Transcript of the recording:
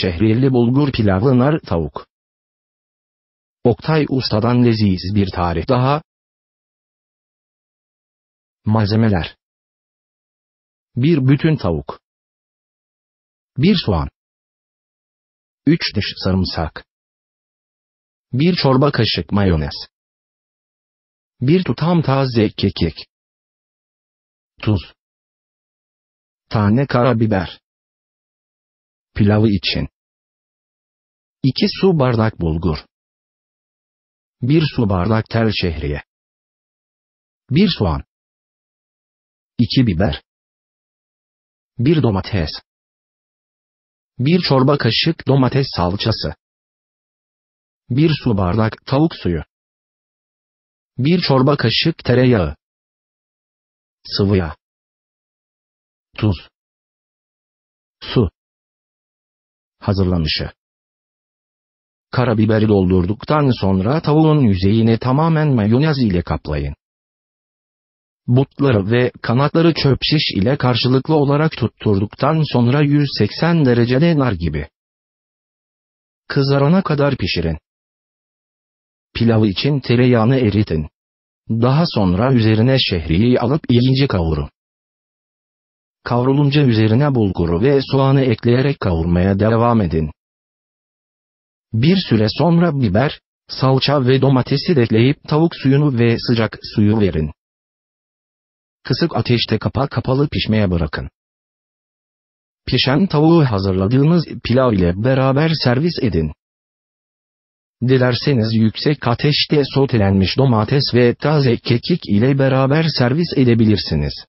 şehriyeli bulgur pilavı nar tavuk. Oktay Usta'dan leziz bir tarif daha. Malzemeler. 1 bütün tavuk. 1 soğan. 3 diş sarımsak. 1 çorba kaşık mayonez. 1 tutam taze kekik. Tuz. Tane karabiber Pilavı için. 2 su bardak bulgur. 1 su bardak tel şehriye. 1 soğan. 2 biber. 1 domates. 1 çorba kaşık domates salçası. 1 su bardak tavuk suyu. 1 çorba kaşık tereyağı. Sıvı yağ. Tuz. Su hazırlanışı Karabiberi doldurduktan sonra tavuğun yüzeyini tamamen mayonez ile kaplayın. Butları ve kanatları çöp şiş ile karşılıklı olarak tutturduktan sonra 180 derecede nar gibi. Kızarana kadar pişirin. Pilavı için tereyağını eritin. Daha sonra üzerine şehriyi alıp iyice kavurun. Kavrulunca üzerine bulguru ve soğanı ekleyerek kavurmaya devam edin. Bir süre sonra biber, salça ve domatesi de ekleyip tavuk suyunu ve sıcak suyu verin. Kısık ateşte kapak kapalı pişmeye bırakın. Pişen tavuğu hazırladığınız pilav ile beraber servis edin. Dilerseniz yüksek ateşte sotelenmiş domates ve taze kekik ile beraber servis edebilirsiniz.